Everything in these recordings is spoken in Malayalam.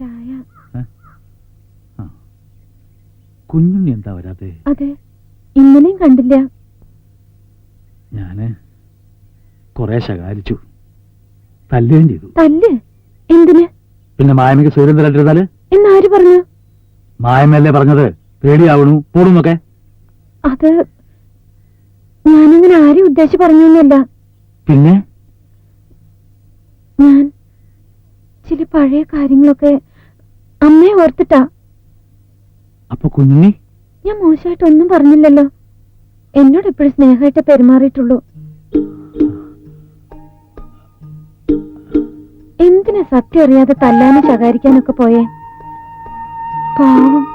ചായ. കുഞ്ഞുണ്ണി എന്താ വരാതെ അതെ ഇന്നലെയും കണ്ടില്ല. ഞാൻ കുറെ ശകാരിച്ചു. തല്ലുകയും ചെയ്തു. തല്ല്? എന്തിന്? പിന്നെ മായമ്മയ്ക്ക് സൂര്യൻ തരട്ടിരുന്നാൽ എന്നാര് പറഞ്ഞു? മായമ്മയല്ലേ പറഞ്ഞത്? പേടിയാവണു പോടുന്നൊക്കെ. അത് ഞാനങ്ങനെ ആരും ഉദ്ദേശിച്ച് പറഞ്ഞൊന്നുമല്ല. പിന്നെ? ഞാൻ ചില പഴയ കാര്യങ്ങളൊക്കെ അമ്മയെ ഓർത്തിട്ടാ. അപ്പൊ കുഞ്ഞി ഞാൻ മോശമായിട്ട് ഒന്നും പറഞ്ഞില്ലല്ലോ. എന്നോട് എപ്പോഴും സ്നേഹമായിട്ട് പെരുമാറിയിട്ടുള്ളൂ. എന്തിനാ സത്യം അറിയാതെ തല്ലാനും ശകാരിക്കാനൊക്കെ പോയേ? പാവം.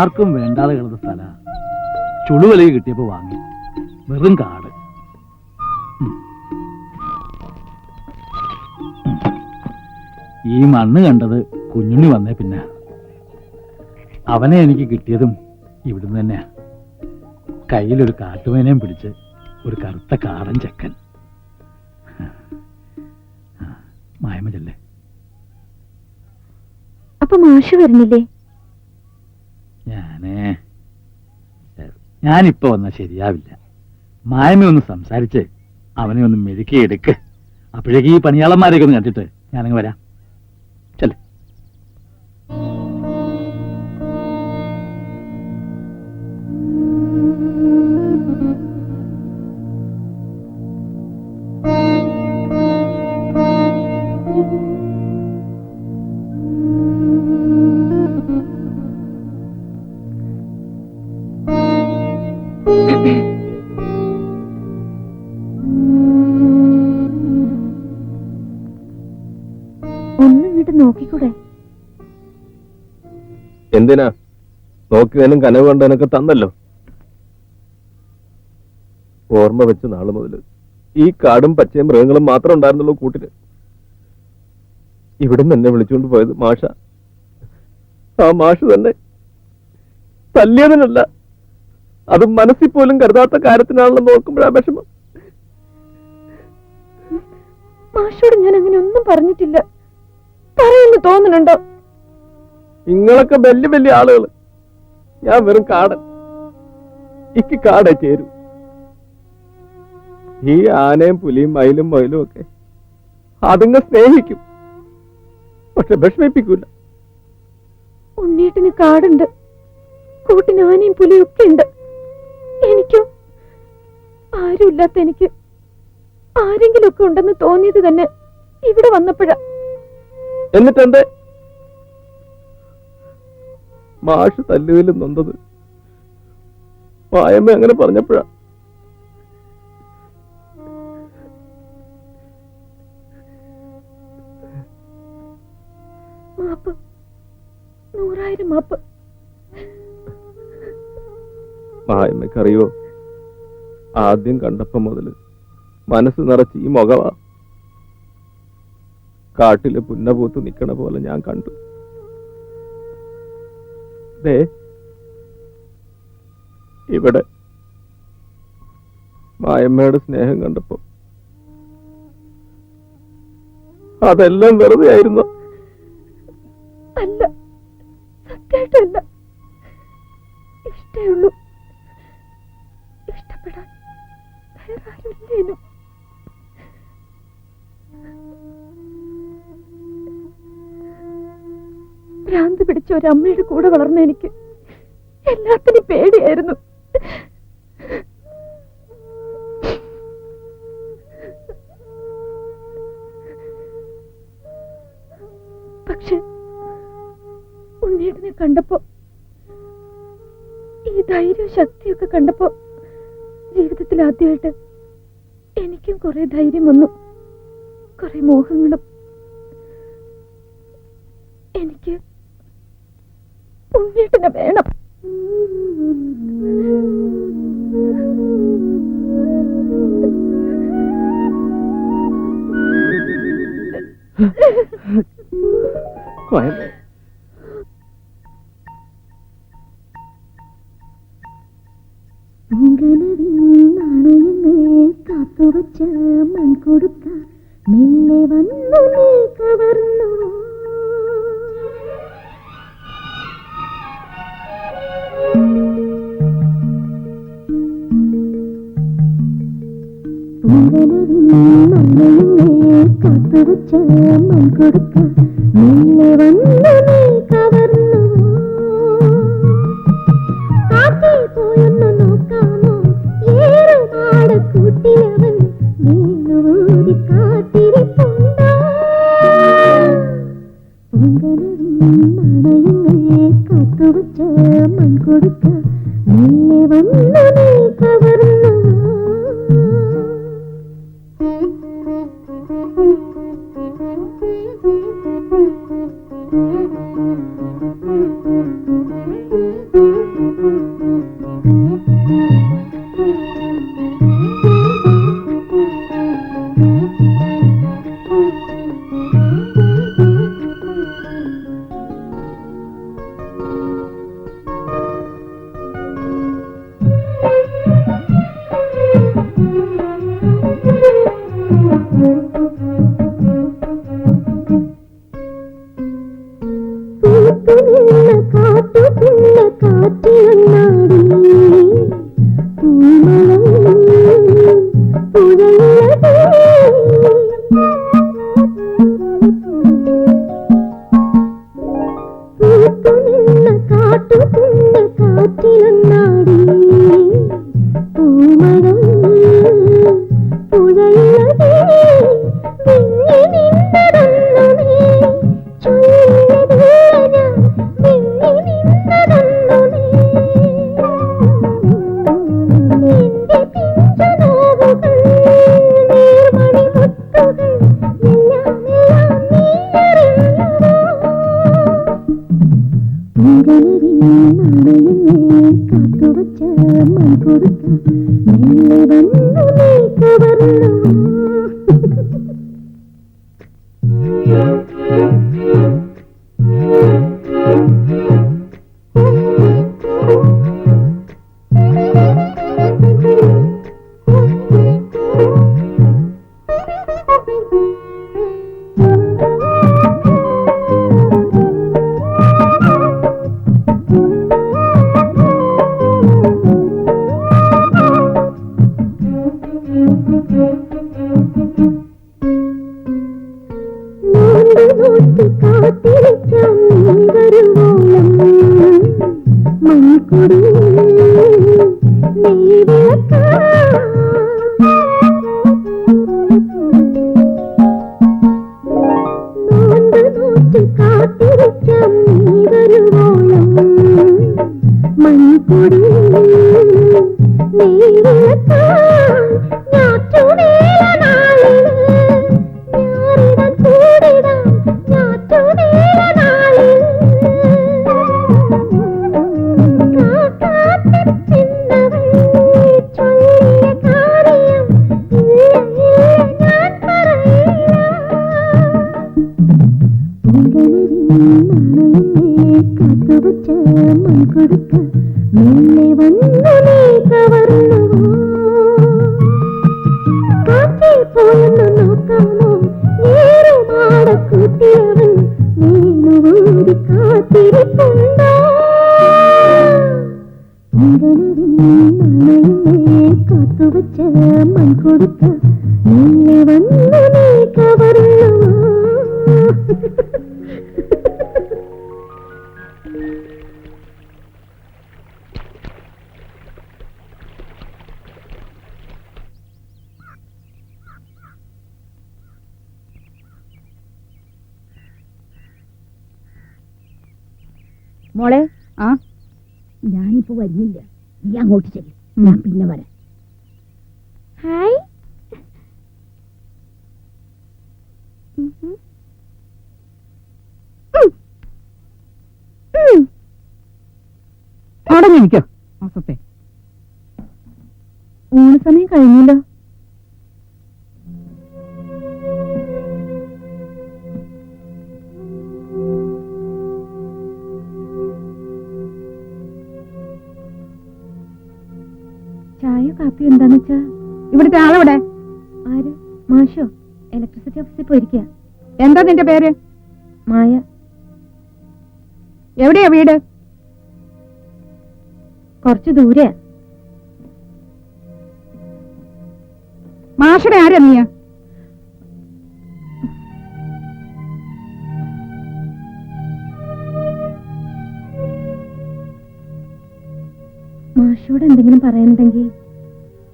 ആർക്കും വേണ്ടാതെ കിടന്ന സ്ഥല. ചുളുവിലക്ക് കിട്ടിയപ്പോ വാങ്ങി. വെറും കാട്. ഈ മണ്ണ് കണ്ടത് കുഞ്ഞുണ്ണി വന്നേ പിന്നെ. അവനെ എനിക്ക് കിട്ടിയതും ഇവിടുന്ന് തന്നെയാ. കയ്യിലൊരു കാട്ടുമേനയും പിടിച്ച് ഒരു കറുത്ത കാടൻ ചെക്കൻ. മായമ ചെല്ലേ അപ്പൊ മാഷ് വരുന്നില്ലേ? ഞാനേ ഞാനിപ്പോ വന്നാൽ ശരിയാവില്ല. മായമ ഒന്ന് സംസാരിച്ച് അവനെ ഒന്ന് മെരുക്കിയെടുക്ക്. അപ്പോഴേക്ക് ഈ പണിയാളന്മാരെയൊക്കെ ഒന്ന് കണ്ടിട്ട് ഞാനങ്ങ് വരാം. നോക്കിക്കൂടെ? എന്തിനാ? നോക്കിയതിനും കനവ് കണ്ടതിനൊക്കെ തന്നല്ലോ. ഓർമ്മ വെച്ച് നാൾ മുതൽ ഈ കാടും പച്ചയും മൃഗങ്ങളും മാത്രം ഉണ്ടായിരുന്നുള്ളൂ കൂട്ടിൽ. ഇവിടുന്ന് എന്നെ വിളിച്ചുകൊണ്ട് പോയത് മാഷ. ആ മാഷ തന്നെ തല്ലിയതിനല്ല അത് മനസ്സിൽ പോലും കരുതാത്ത കാര്യത്തിനാണെന്ന് നോക്കുമ്പോഴാ വിഷമം. മാഷോട് ഞാൻ അങ്ങനെ ഒന്നും പറഞ്ഞിട്ടില്ല. പറയുന്നു തോന്നുന്നുണ്ടോ? നിങ്ങളൊക്കെ വലിയ വലിയ ആളുകൾ ഞാൻ വെറും കാടൻ. ഇക്ക് കാടേ ചേരും. ഈ ആനയും പുലിയും മയിലും മയിലും ഒക്കെ അതുങ്ങ സ്നേഹിക്കും. പക്ഷെ വിഷമിപ്പിക്കൂല. ഉണ്ണീട്ടിന് കാടുണ്ട്. കൂട്ടിന് ആനയും പുലിയും ഒക്കെ ഉണ്ട്. എനിക്കോ? ആരുമില്ലാത്ത എനിക്ക് ആരെങ്കിലും ഒക്കെ ഉണ്ടെന്ന് തോന്നിയത് തന്നെ ഇവിടെ വന്നപ്പോഴാ. എന്നിട്ടെന്തേ? മാഷ് തല്ലുവിലും നൊന്തത്. പായമ്മ അങ്ങനെ പറഞ്ഞപ്പോഴാ. മാപ്പ്. നൂറായിരം മാപ്പ്. മായമ്മക്കറിയോ ആദ്യം കണ്ടപ്പോ മുതൽ മനസ്സ് നിറച്ച് ഈ മുഖവാ. കാട്ടിൽ പുന്നപൂത്ത് നിക്കണ പോലെ ഞാൻ കണ്ടു. ദേ ഇവിടെ മായമ്മയുടെ സ്നേഹം കണ്ടപ്പോ. അതെല്ലാം വെറുതെ ആയിരുന്നു? അല്ല ഇഷ്ടപ്പെടാൻ വേറെ ഭ്രാന്ത് പിടിച്ച ഒരു അമ്മയുടെ കൂടെ വളർന്ന എനിക്ക് എല്ലാത്തിനും പേടിയായിരുന്നു. പക്ഷെ ഉണ്ണിയേട്ടനെ കണ്ടപ്പോ ഈ ധൈര്യവും ശക്തിയൊക്കെ കണ്ടപ്പോ ജീവിതത്തിൽ ആദ്യമായിട്ട് എനിക്കും കുറെ ധൈര്യം വന്നു. കുറെ മോഹങ്ങളും തുറച്ച കൊടുക്ക മെല്ലെ വന്ന് നീ കവർന്നു കാറ്റേ പോയൊന്ന് നോക്കാമോ? ഏറുമാട കൂട്ടിലവൻ വീണൂതി കാത്തിരിപ്പുണ്ടോ. പൊങ്കലും മണയങ്ങളെ കാത്തുവച്ച മൺകൊടുക്ക മെല്ലെ കാത്തിരിപ്പുണ്ടോ പൊങ്കലിൽ നാണയമേ കാത്തുവച്ച മൺകൊടുത്ത ഞാനിപ്പോ വരുന്നില്ല നീ അങ്ങോട്ട് ചെല്ലു ഞാൻ പിന്നെ വരാം ഹായ് ഓണസമയം കഴിഞ്ഞില്ലോ ഇവിടുത്തെ ആളെവിടെ? ആര്? മാഷോ? ഇലക്ട്രിസിറ്റി ഓഫീസിൽ പോയിരിക്കുക എന്താ നിന്റെ പേര്? മായ. എവിടെയാ വീട്? കുറച്ച് ദൂരെയാ. മാഷയുടെ ആരാ നീയ? മാഷോട് എന്തെങ്കിലും പറയാനുണ്ടെങ്കിൽ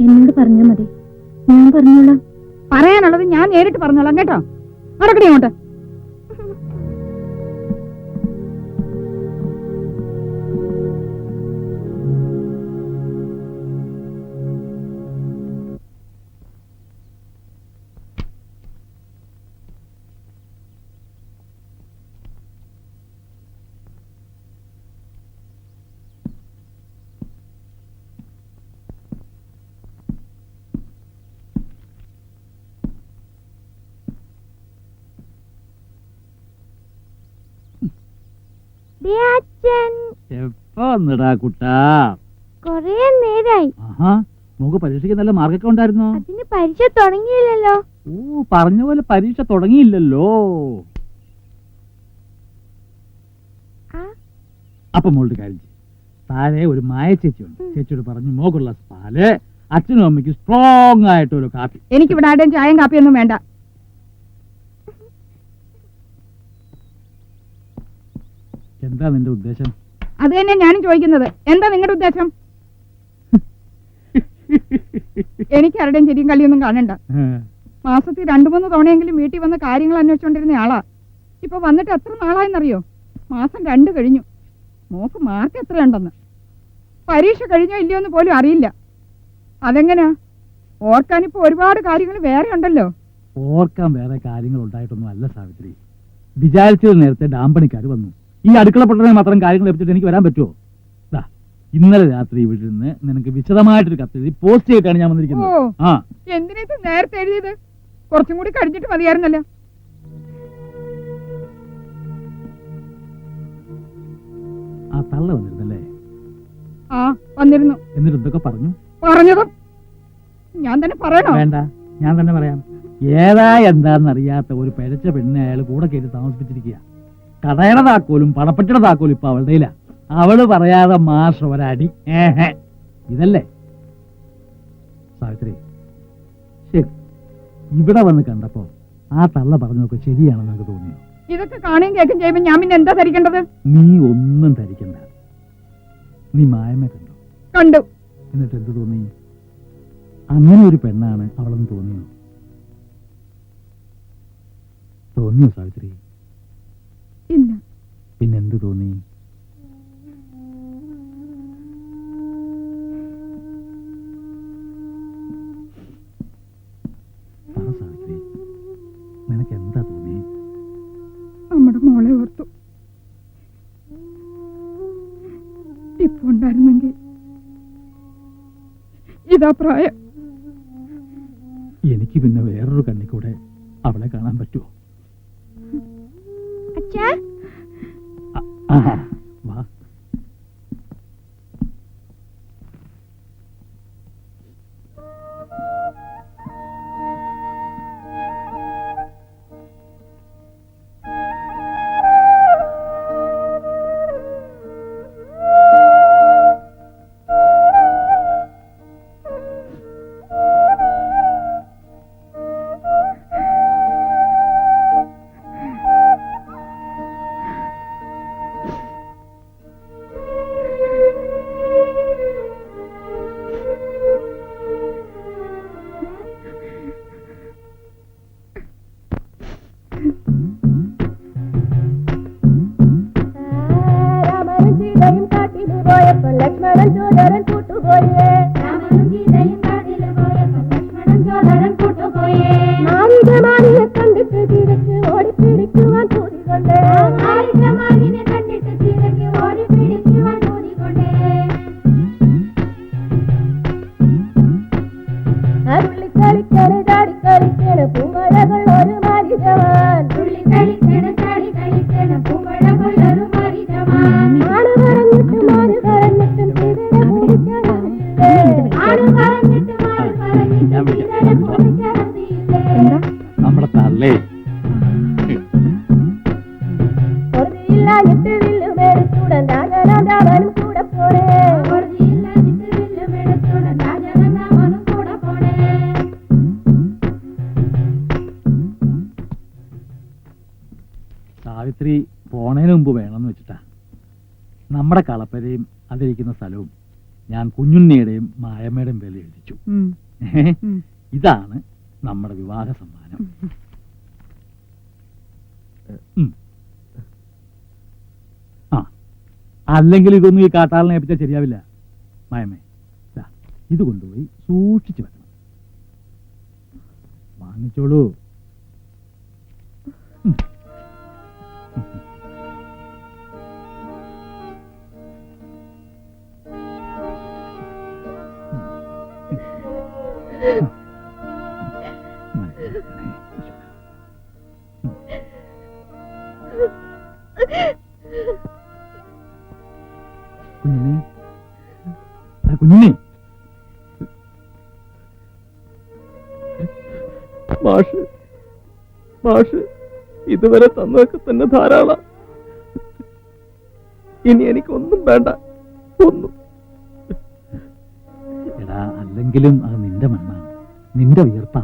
എന്നോട് പറഞ്ഞാൽ മതി. ഞാൻ പറഞ്ഞോളാം. പറയാനുള്ളത് ഞാൻ നേരിട്ട് പറഞ്ഞോളാം കേട്ടോ. നടക്കണേ അങ്ങോട്ട് എപ്പോ വന്നിടാ കുട്ടാ? കൊറേ നേരായി. ആഹാ നമുക്ക് പരീക്ഷയ്ക്ക് നല്ല മാർക്കൊക്കെ ഉണ്ടായിരുന്നോ? അതിന് പരീക്ഷ തുടങ്ങിയില്ലല്ലോ. ഓ പറഞ്ഞ പോലെ പരീക്ഷ തുടങ്ങിയില്ലല്ലോ. അപ്പൊ മോളുടെ കാര്യം. താഴെ ഒരു മായ ചേച്ചിയുണ്ട് ചേച്ചിയോട് പറഞ്ഞു മോക്കുള്ള പാൽ അച്ഛനും അമ്മയ്ക്ക് സ്ട്രോങ് ആയിട്ട് ഒരു കാപ്പി. എനിക്കിവിടെ ആരുടെയും ചായയും കാപ്പിയൊന്നും വേണ്ട. എന്താ നിന്റെ ഉദ്ദേശം? അത് തന്നെ ഞാനും ചോദിക്കുന്നത്. എന്താ നിങ്ങളുടെ ഉദ്ദേശം? എനിക്ക് ആരുടെയും ചെരിയും കളിയൊന്നും കാണണ്ട. മാസത്തിൽ രണ്ടു മൂന്ന് തവണയെങ്കിലും വീട്ടിൽ വന്ന് കാര്യങ്ങൾ അന്വേഷിച്ചുകൊണ്ടിരുന്ന ആളാ. ഇപ്പൊ വന്നിട്ട് എത്ര നാളായെന്നറിയോ? മാസം രണ്ട് കഴിഞ്ഞു. മോക്ക് മാർക്ക് എത്രയുണ്ടെന്ന്. പരീക്ഷ കഴിഞ്ഞോ ഇല്ലയോ എന്ന് പോലും അറിയില്ല. അതെങ്ങനെയാ ഓർക്കാനിപ്പോ ഒരുപാട് കാര്യങ്ങൾ വേറെ ഉണ്ടല്ലോ. ഓർക്കാൻ വേറെ കാര്യങ്ങൾ ഉണ്ടായിട്ടൊന്നും അല്ല സാവിത്രി. വിചാരിച്ചത് നേരത്തെ ഡാമ്പണിക്കാർ വന്നു. ഈ അടുക്കള പൊട്ടനെ മാത്രം കാര്യങ്ങൾ ലഭിച്ചിട്ട് എനിക്ക് വരാൻ പറ്റുമോ? ഇന്നലെ രാത്രി ഇവിടെ നിന്ന് നിനക്ക് വിശദമായിട്ടൊരു കത്ത് എഴുതി പോസ്റ്റ് ചെയ്തിട്ടാണ് ഞാൻ വന്നിരിക്കുന്നത്. ആ. എന്തിനാ നേരത്തെ എഴുതിയത്? കുറച്ചും കൂടി കഴിഞ്ഞിട്ട് മതിയായിരുന്നല്ലോ. ആ തള്ള വന്നിരുന്നല്ലേ? ആ വന്നിരുന്നു. എന്നിട്ട് എന്തൊക്കെ പറഞ്ഞു? പറഞ്ഞതും ഞാൻ തന്നെ പറയണോ? വേണ്ട ഞാൻ തന്നെ പറയാം. ഏതാ എന്താണെന്നറിയാത്ത ഒരു പെരച്ച പെണ്ണിനെ അയാൾ കൂടെ കയറ്റി താമസിപ്പിച്ചിരിക്കുക കടയുടെ താക്കോലും പണപ്പെട്ടിയുടെ താക്കോലും ഇപ്പൊ അവളുടെ ഇല്ല അവൾ പറയാതെ മാഷ് ഒരടി. ഏഹേ. ഇതല്ലേ? സാവിത്രി ശരി ഇവിടെ വന്ന് കണ്ടപ്പോ ആ തള്ള പറഞ്ഞൊക്കെ ശരിയാണെന്ന് എനിക്ക് തോന്നി ഇതൊക്കെ കാണുകയും കേൾക്കും ചെയ്യുമ്പോ ഞാൻ പിന്നെ എന്താ ധരിക്കേണ്ടത്? നീ ഒന്നും ധരിക്കണ്ട. നീ മായമേ കണ്ടു? കണ്ടു. എന്നിട്ട് എന്ത് തോന്നി? അങ്ങനെ ഒരു പെണ്ണാണ് അവളെന്ന് തോന്നിയോ? തോന്നിയോ സാവിത്രി? ഇല്ല. പിന്നെന്ത് തോന്നി? നിനക്ക് എന്താ തോന്നി? നമ്മുടെ മോളെ ഓർത്തു. ഇപ്പൊ ഉണ്ടായിരുന്നെങ്കിൽ ഇതാ പ്രായം. എനിക്ക് പിന്നെ വേറൊരു കണ്ണിക്കൂടെ അവളെ കാണാൻ പറ്റുമോ സാവിത്രി പോണേന് മുമ്പ് വേണമെന്ന് വെച്ചിട്ടാ. നമ്മുടെ കളപ്പരയും അതിരിക്കുന്ന സ്ഥലവും ഞാൻ കുഞ്ഞുണ്ണിയുടെയും മായമ്മയുടെയും പേരിൽ എഴുതിച്ചു. ഇതാണ് നമ്മുടെ വിവാഹ സമ്മാനം. ആ. അല്ലെങ്കിൽ ഇതൊന്നും ഈ കാട്ടാളിനെ ഏൽപ്പിച്ചാൽ ശരിയാവില്ല. മായമ്മേ ഇത് കൊണ്ടുപോയി സൂക്ഷിച്ചു വെക്കണം. വാങ്ങിച്ചോളൂ. 嗯。嗯。嗯。嗯。嗯。嗯。嗯。嗯。嗯。嗯。ഇതുവരെ തന്നതൊക്കെ തന്നെ ധാരാളം. ഇനി എനിക്കൊന്നും വേണ്ട. ഒന്നും. അല്ലെങ്കിലും അത് നിന്റെ മണ്ണാണ്. നിന്റെ വിയർപ്പാ